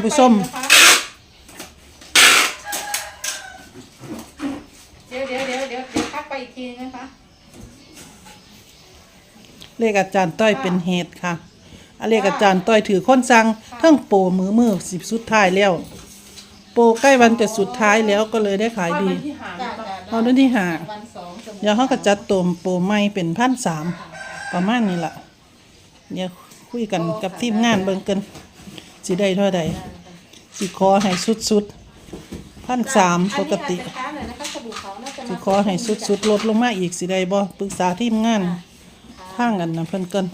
านผู้ชมเดี๋ยวเดี๋ยวเดี๋ยวเดี๋ยวเดี๋ยวทักไปอีกทีนะคะเลขอาจารย์ต้อยเป็นเหตุค่ะอะเลขอาจารย์ต้อยถือคนสั่งเทั้งโปรมือมือสิบสุดท้ายแล้ว โปรใกล้วันจะสุดท้ายแล้วก็เลยได้ขายดีที่หาจ้าจ้าเอาด้วยที่หาวันสองสมุเดี๋ยวเขาก็จัดตัวโปรใหม่เป็นพันสามประมาณนี้ล่ะเดี๋ยวคุยกันกับทีมงานเบิ่งกัน สิได้เท่าใดสิขอให้สุดๆพันสามปกติอันนี้อาจจะช้าหน่อยนะคะสบู่เขาน่าจะสิมาขอให้สุดๆลดลงมาอีกสิได้บ่ปรึกษาทีมงานทางกันนะเพิ่นเกิน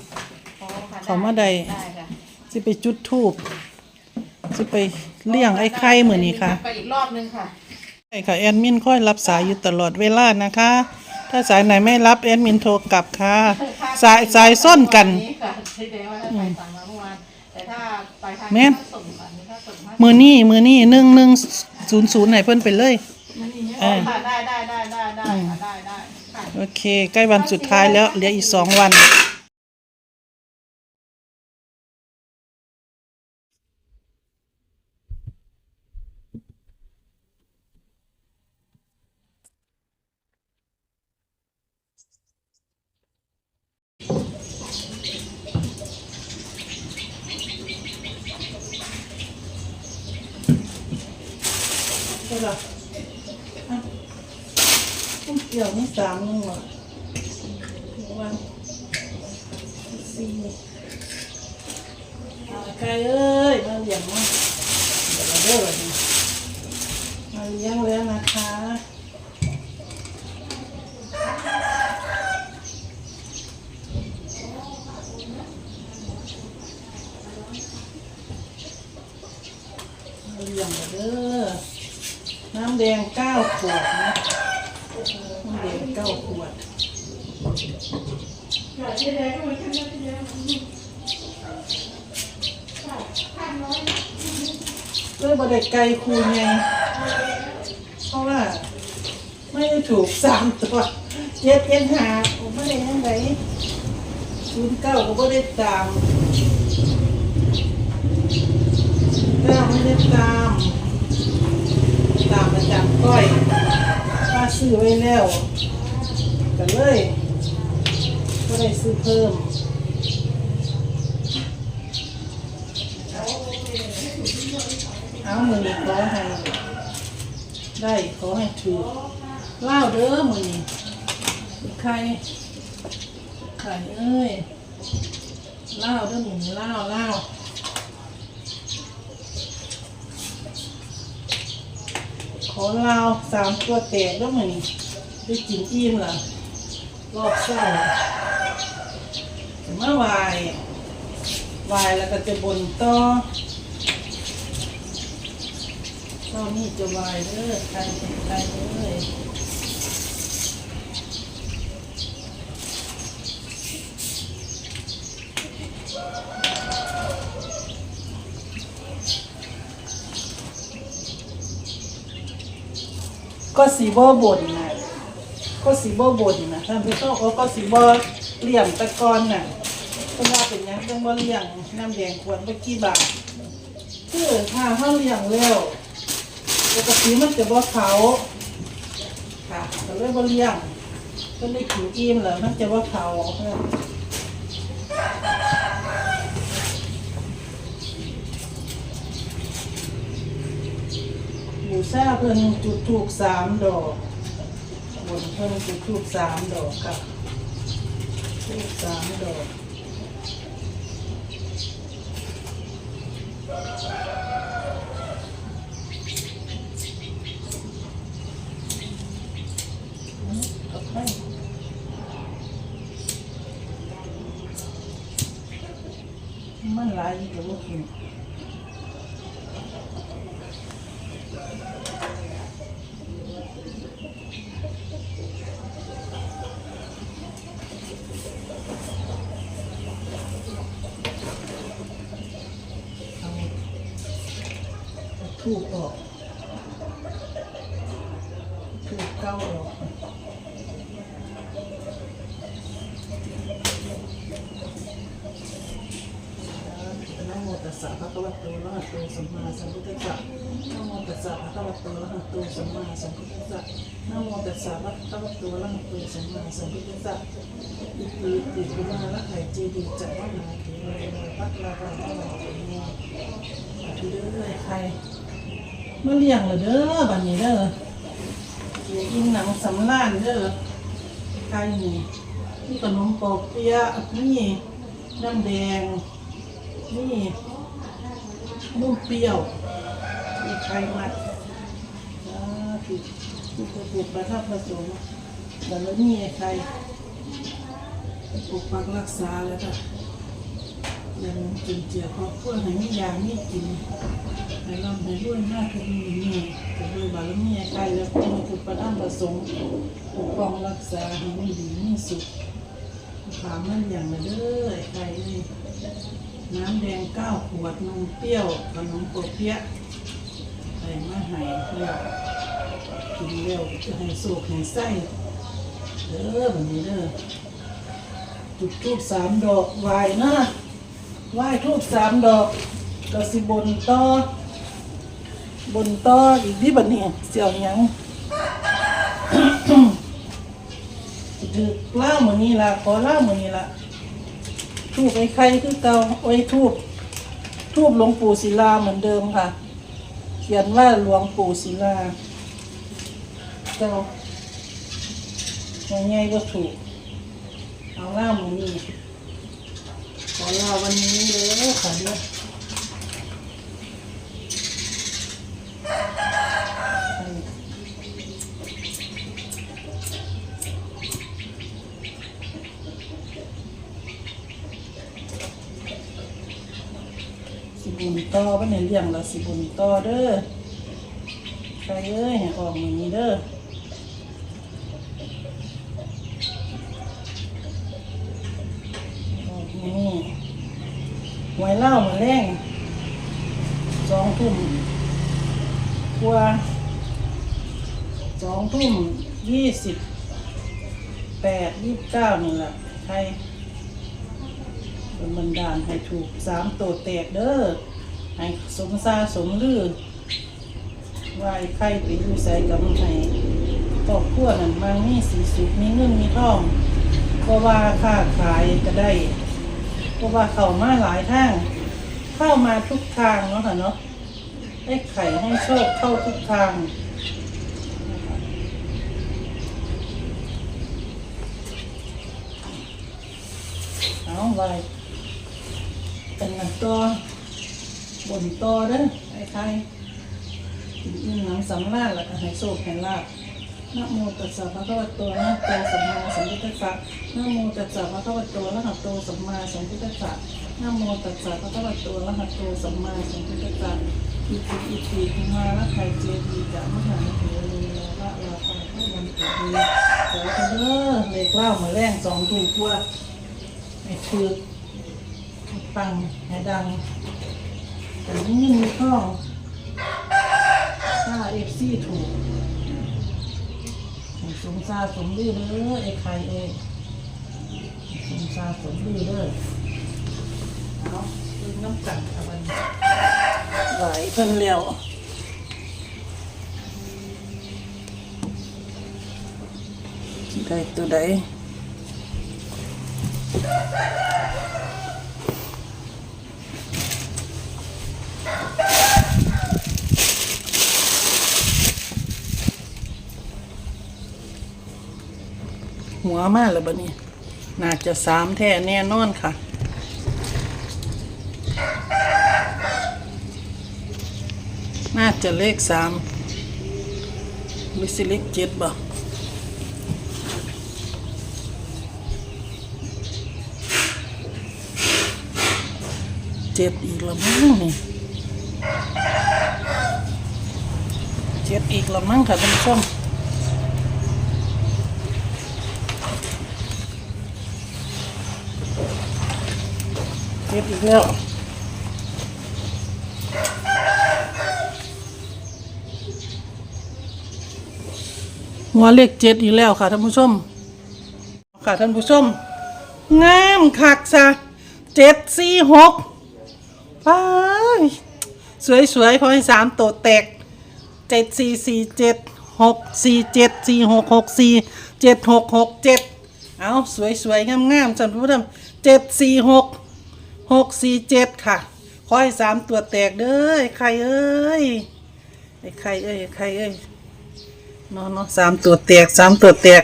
อ๋อค่ะเขามาได้ได้ค่ะสิไปจุดธูปสิไปเลี้ยงไอ้ไข่มื้อนี้ค่ะไปอีกรอบนึงค่ะใช่ค่ะแอดมินค่อยรับสายอยู่ตลอดเวลานะคะ ถ้าสายไหนไม่รับแอดมินโทรกลับค่ะ สายสายส้นกันนี้ค่ะที่เดียวว่าถ้าไปสั่งมาเมื่อวานแต่ถ้าไปทาง แม่นถ้าส่งอันนี้ถ้าส่งมามือนี่มือนี่หนึ่งหนึ่งศูนย์ศูนย์ให้เพิ่นไปเลยเออค่ะได้ได้ได้ได้ได้ค่ะได้ได้ค่ะ โอเค ใกล้วันสุดท้ายแล้วเหลืออีกสองวัน ช่หรออะต้มเกี่ยวนี่สามนึงเหรอวันสี่เอาไก่เอ้ยมาเลี้ยงมาเดี๋ยวเราเด้อวันนี้มาเลี้ยงแล้วนะคะเลี้ยงเด้อ น้ำแดงเก้าขวดนะน้ำแดงเก้าขวดเลยบริไกลคูไงเพราะว่า ไม่ได้ถูกสามตัวเจ็ดเจ็ดหาผมไม่ได้ยังไงศูนย์เก้าก็ไม่ได้ตามเก้าไม่ได้ตาม ตามประจำก้อยป้าซื้อไว้แล้วก็เลยก็ได้ซื้อเพิ่มเอามือนี้ขอให้ได้ขอให้ถูกเล่าเด้อมือนี้ใครใครเอ้ยเล่าเด้อมือนี้เล่าวเล่า ของเราสามตัวแตกเด้อมือนได้กินอิ่มละรอบเศร้าเมื่อวายวายแล้วก็จะบนต่อตอนนี้จะวายเด้อใครเป็นใครเด้อ ก็สีบ่บ่นนะก็สีบ่บ่นนะท่านผู้ชมเขาก็สีบ่เลี้ยงตะกอนน่ะเพราะว่าเป็นหยังจังบ่เลี้ยงน้ำแดงควรไปกี่บาทคือถ้าเขาเลี้ยงแล้วปกติมันจะบ่เขาค่ะก็เลยบ่เลี้ยงก็เลยกินอิ่มแล้วมันจะบ่เขาค่ะ บูชาเพิ่นจุดถูกสามดอกบนเพิ่นจุดถูกสามดอกค่ะถูกสามดอกมันหลายอยู่แต่ว่ากินเอ เอาทูบออกทูบเก้าออกนะโมตัสสะภะคะวะโตอะระหะโตสัมมาสัมพุทธัสสะนะโมตัสสะภะคะวะโตอะระหะโตสัมมาสัมพุทธัสสะนะโมตัสสะภะคะวะโตอะระหะโตสัมมาสัมพุทธัสสะอิติปิกุมาละไข่เจดีจักรวาลาเทวาปัตลาภาภาวะเทโมอาทิเด้อใคร มาเลี้ยงเลยเด้อบัดนี้เด้อเดี๋ยวกินหนังสำล้านเด้อใครนี่นี่ขนมปอกเปี๊ยะนี่น้ำแดง นี่นุ่มเปรี้ยวมีไข่มัดอ่าผิดผิดผิดประทับประสงค์แต่แล้วนี่ไข่ปกปักรักษาแล้วก็ ยังจุนเจือครอบครัวให้มียามีกินให้ร่ำให้รวยมากขึ้นนี่จะด้วยบารมีไอ้ไข่แล้วก็มีจุดประทับประสงค์ปกป้องรักษาให้มีดีมีสุขถามมันอย่างละเด้อไอ้ไข่เลยน้ำแดงเก้าขวดนมเปรี้ยวขนมโปเปี๊ยะใส่มาให้เร็วกินเร็วจะให้สูกให้ไส้เด้อแบบนี้เด้อจุดทูบสามดอกไหวนะ ไหวทูบสามดอกก็สิบนต่อบนต่ออีกที่บัดนี้เสี่ยวหยังถือเล่าเหมือนนี้ละขอเล่าเหมือนนี้ละทูบไอ้ไข่คือเก่าไอ้ทูบทูบหลวงปู่ศิลาเหมือนเดิมค่ะ เขียนว่าหลวงปู่ศิลาเจ้าง่ายก็ถูกเอาล่าเหมือนนี้ ขอลาวันนี้เลยค่ะเด้อสิบุญต่อวันนี้เลี้ยงเราสิบุญต่อเด้อใครเอ้ยให้ออกมือนี้เด้อ นี่ หวยเล่าเหมาแรงสองทุ่มกว่าสองทุ่มยี่สิบแปดยี่สิบเก้านี่แหละใครเป็นบันดาลให้ถูกสามตัวแตกเด้อให้สมซาสมลือไหวายไข่ไปอยู่ใส่กับให้ครอบครัวนั่นบางมีสีสุขมีเงินมีทองก็ว่าค้าขายก็ได้ เพราะว่าเข้ามาหลายทาง เข้ามาทุกทางเนาะค่ะเนาะได้ไข่ให้โชคเข้าทุกทางเอาไว้เป็นหนังตัวบนตัวเด้อไอ้ไข่อิ่มหนังสำราญแล้วก็ให้โชคให้ลาบ นะโมตัสสะพระคะวะโตนะโตสัมมาสัมพุทธัสสะนะโมตัสสะพระคะวะโตอะระหะโตสัมมาสัมพุทธัสสะนะโมตัสสะพระคะวะโตอะระหะโตสัมมาสัมพุทธัสสะอิติอิติคุมาละไคเจดีจะมหาเถรีละลาภาพระวันเกิดดีขอเด้อเลขเล่ามาแรงสองถูกว่าให้คือปังให้ดังแต่นี่งมีข้องถ้าเอฟซีถูก สมซาสมดื้อเด้อไอ้ไข่เอ้ยให้สมซาสมดื้อเด้อเอาเป็นน้ำกันค่ะมันไหลเพิ่นเร็วสิได้ตัวใด หัวมากเลยบัดนี้ น่าจะสามแท่แน่นอนค่ะ น่าจะเลขสามหรือสิเลขเจ็ดบ่เจ็ดอีกแล้วมั้งนี่เจ็ดอีกแล้วมั้งค่ะท่านผู้ชม เจ็ดอีกแล้วหัวเลขเจ็ดอีกแล้วค่ะท่านผู้ชม ค่ะท่านผู้ชม งามคักซะเจ็ดสี่หกไปสวยสวยๆขอให้สามตัวแตกเจ็ดสี่สี่เจ็ดหกสี่เจ็ดสี่หกหกสี่เจ็ดหกหกเจ็ดเอาสวยสวยๆงามงามๆสันผู้ชมเจ็ดสี่หก หกสี่เจ็ดค่ะ ขอให้สามตัวแตกเด้อไอ้ใครเอ้ยไอ้ใครเอ้ยไอ้ใครเอ้ยเนาะเนาะสามตัวแตกสามตัวแตก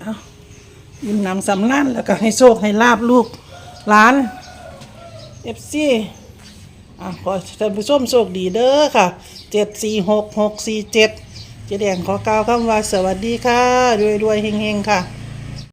เอายิ้มนำสำลันแล้วก็ให้โชคให้ลาบลูกหลานเอฟซีอะขอท่านผู้ชมโชคดีเด้อค่ะเจ็ดสี่หกหกสี่เจ็ดเจแดงขอกล่าวคำว่าสวัสดีค่ะรวยรวยๆเฮงค่ะ